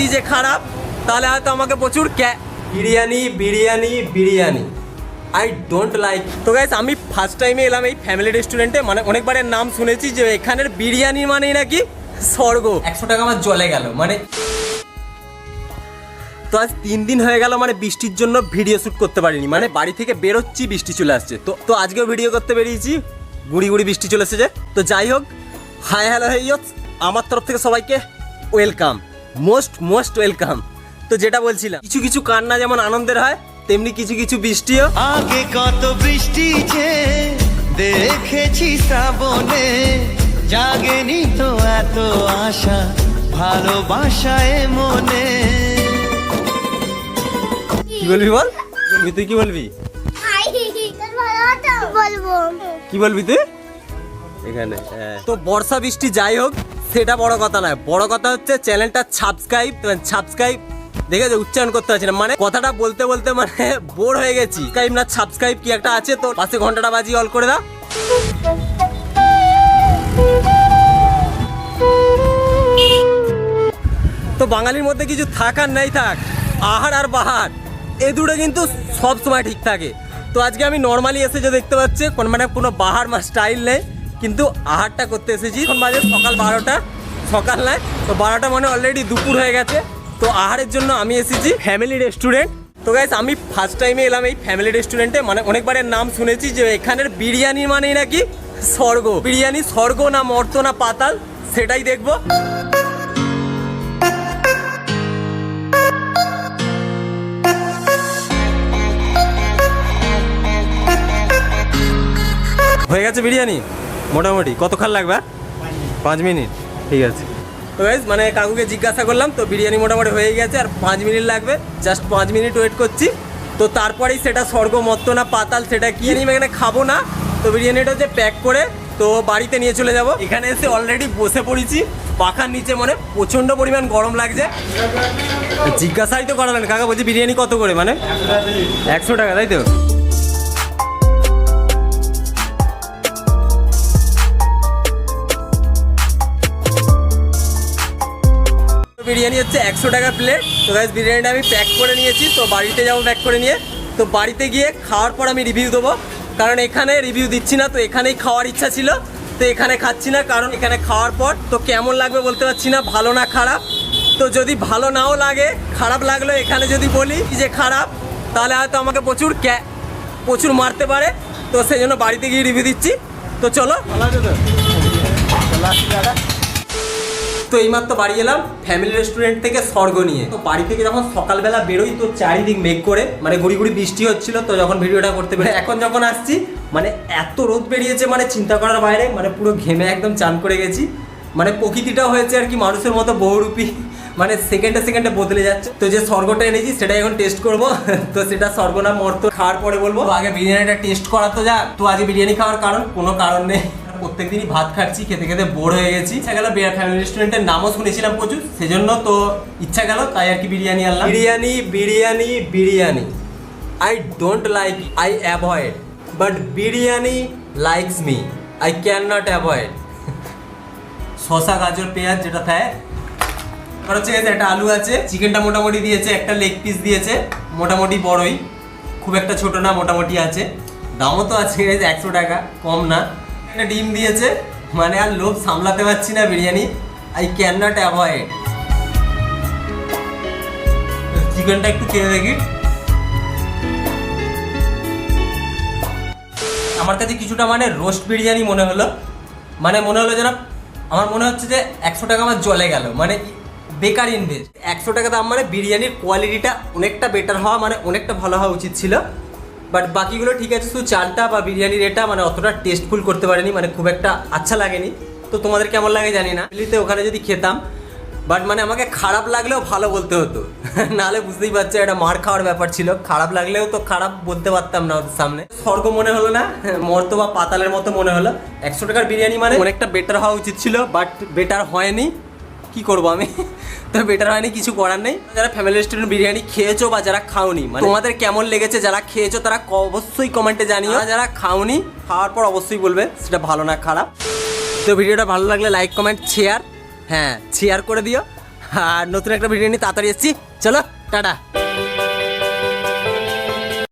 সত্যি যে খারাপ তাহলে হয়তো আমাকে প্রচুর ক্যা biryani biryani biryani. I don't like তো গাইস আমি ফার্স্ট টাইমে এলাম এই ফ্যামিলি রেস্টুরেন্টে মানে অনেকবারের নাম শুনেছি যে এখানের বিরিয়ানি মানেই নাকি স্বর্গ। একশো টাকা আমার জলে গেল মানে তো আজ তিন দিন হয়ে গেল মানে বৃষ্টির জন্য ভিডিও শ্যুট করতে পারিনি। মানে বাড়ি থেকে বেরোচ্ছি বৃষ্টি চলে আসছে। তো তো আজকেও ভিডিও করতে বেরিয়েছি। গুড়ি গুড়ি বৃষ্টি চলে এসেছে। তো যাই হোক হাই হ্যালো হেই আমার তরফ থেকে সবাইকে ওয়েলকাম মোস্ট মোস্ট ওয়েলকাম। তো যেটা বলছিলাম কিছু কিছু কান্না যেমন আনন্দের হয় তেমনি কিছু কিছু বৃষ্টিও। আগে কত বৃষ্টি যে দেখেছি শ্রাবণে জাগেনি তো এত আশা ভালোবাসায় মনে। কি বলবি বল? বলবি তুই কি বলবি? বলব? কি বলবি তুই? এখানে হ্যাঁ। তো বর্ষা বৃষ্টি যাই হোক সেটা বড় কথা নয়। বড় কথা হচ্ছে চ্যানেলটা সাবস্ক্রাইব সাবস্ক্রাইব দেখে যে উচ্চারণ করতে পারছি না। মানে কথাটা বলতে বলতে মানে বোর হয়ে গেছি। সাবস্ক্রাইব না সাবস্ক্রাইব কি একটা আছে তো, পাশে ঘন্টাটা বাজিয়ে অল করে দাও। তো বাঙালির মধ্যে কিছু থাক আর নেই থাক, আহার আর বাহার, এ দুটো কিন্তু সব সময় ঠিক থাকে। তো আজকে আমি নর্মালি এসে যে দেখতে পাচ্ছি মানে কোনো বাহার বা স্টাইল নেই। কিন্তু আহারটা করতে এসেছি। এখন বাজে সকাল বারোটা, সকাল নয়, তো বারোটা মানে অলরেডি দুপুর হয়ে গেছে। তো আহারের জন্য আমি এসেছি ফ্যামিলি রেস্টুরেন্ট তো গাইস আমি ফার্স্ট টাইমে এলাম এই ফ্যামিলি রেস্টুরেন্টে মানে অনেকবারের নাম শুনেছি যে এখানের বিরিয়ানি মানেই নাকি স্বর্গ। বিরিয়ানি স্বর্গ না মর্ত না পাতাল, সেটাই দেখব। হয়ে গেছে বিরিয়ানি? মোটামুটি। কতক্ষণ লাগবে? পাঁচ মিনিট। ঠিক আছে। তো গাইজ মানে কাকুকে জিজ্ঞাসা করলাম, তো বিরিয়ানি মোটামুটি হয়ে গেছে, আর পাঁচ মিনিট লাগবে। জাস্ট পাঁচ মিনিট ওয়েট করছি। তো তারপরেই সেটা স্বর্গ, মত্ত না পাতাল, সেটা কি আমি এখানে খাব না। তো বিরিয়ানিটা হচ্ছে প্যাক করে, তো বাড়িতে নিয়ে চলে যাব। এখানে এসে অলরেডি বসে পড়েছি। পাখার নিচে মানে প্রচণ্ড পরিমাণ গরম লাগছে। জিজ্ঞাসাই তো করালেন কাকা বলছি, বিরিয়ানি কত করে? মানে একশো টাকা, তাই তো? বিরিয়ানি হচ্ছে একশো টাকা প্লেট তো গাইজ বিরিয়ানিটা আমি প্যাক করে নিয়েছি, তো বাড়িতে যাব প্যাক করে নিয়ে। তো বাড়িতে গিয়ে খাওয়ার পর আমি রিভিউ দেবো। কারণ এখানে রিভিউ দিচ্ছি না, তো এখানেই খাওয়ার ইচ্ছা ছিল। তো এখানে খাচ্ছি না, কারণ এখানে খাওয়ার পর তো কেমন লাগবে বলতে পারছি না, ভালো না খারাপ। তো যদি ভালো নাও লাগে, খারাপ লাগল এখানে যদি বলি যে খারাপ, তাহলে হয়তো আমাকে প্রচুর ক্যা, প্রচুর মারতে পারে। তো সেই জন্য বাড়িতে গিয়ে রিভিউ দিচ্ছি। তো চলো। ভালো আছে তো? তো এইমাত্র বাড়ি এলাম ফ্যামিলি রেস্টুরেন্ট থেকে স্বর্গ নিয়ে। তো বাড়ি থেকে যখন সকালবেলা বেরোই, তো চারিদিক মেঘ করে মানে গুড়ি গুড়ি বৃষ্টি হচ্ছিল, তো যখন ভিডিওটা করতে পেরে এখন যখন আসছি মানে এত রোদ বেরিয়েছে মানে চিন্তা করার বাইরে মানে পুরো ঘেমে একদম চান করে গেছি। মানে প্রকৃতিটা হয়েছে আর কি, মানুষের মতো বহুরূপী মানে সেকেন্ডে সেকেন্ডে বদলে যাচ্ছে। তো যে স্বর্গটা এনেছি, সেটাই এখন টেস্ট করব। তো সেটা স্বর্গ না, মর্ত, খাওয়ার পরে বলব। আগে বিরিয়ানিটা টেস্ট করা তো যা তো আজকে বিরিয়ানি খাওয়ার কারণ, কোনো কারণ নেই। প্রত্যেকদিনই ভাত খাচ্ছি খেতে খেতে বোর হয়ে গেছি। ইচ্ছা গেল ফ্যামিলি রেস্টুরেন্টের নামও শুনেছিলাম প্রচুর সেজন্য তো ইচ্ছা গেল তাই আর কি বিরিয়ানি আনলাম। Biryani biryani biryani. I don't like I avoid but biryani likes me I can not avoid শশা গাজর পেঁয়াজ যেটা থাকে। আর হচ্ছে গেছে একটা আলু আছে চিকেনটা মোটামুটি দিয়েছে একটা লেগ পিস দিয়েছে মোটামুটি বড়ই। খুব একটা ছোট না মোটামুটি আছে। দামও তো আছে একশো টাকা কম না। ডিম দিয়েছে। মানে আর লোভ সামলাতে পারছি না biryani. I can not avoid চিকেনটা একটু খেয়ে দেখি। আমার কাছে কিছুটা মানে রোস্ট বিরিয়ানি মনে হলো। মানে মনে হলো যেন, আমার মনে হচ্ছে যে একশো টাকা আমার জলে গেল। মানে বেকার ইনভেস্ট একশো টাকা দাম মানে বিরিয়ানির কোয়ালিটিটা অনেকটা বেটার হওয়া মানে অনেকটা ভালো হওয়া উচিত ছিল। বাট বাকিগুলো ঠিক আছে, শুধু চালটা বা বিরিয়ানির এটা মানে অতটা টেস্টফুল করতে পারেনি মানে খুব একটা আচ্ছা লাগেনি। তো তোমাদের কেমন লাগে জানি না। দিল্লিতে ওখানে যদি খেতাম, বাট মানে আমাকে খারাপ লাগলেও ভালো বলতে হতো। নাহলে বুঝতেই পারছ এটা মার খাওয়ার ব্যাপার ছিল। খারাপ লাগলেও তো খারাপ বলতে পারতাম না ওদের সামনে। স্বর্গ মনে হলো না, মর্ত বা পাতালের মতো মনে হলো। একশো টাকার বিরিয়ানি মানে অনেকটা বেটার হওয়া উচিত ছিল বাট বেটার হয়নি। কি করব আমি? তো বেটার হয়নি, কিছু করার নেই। যারা ফ্যামিলি রেস্টুরেন্ট বিরিয়ানি খেয়েছো বা যারা খাওনি মানে তোমাদের কেমন লেগেছে, যারা খেয়েছো তারা অবশ্যই কমেন্টে জানিও। যারা খাওনি, খাওয়ার পর অবশ্যই বলবে, সেটা ভালো না খারাপ। তো ভিডিওটা ভালো লাগলে লাইক কমেন্ট শেয়ার হ্যাঁ শেয়ার করে দিও। আর নতুন একটা ভিডিও নিয়ে তাড়াতাড়ি এসেছি। চলো, টাটা।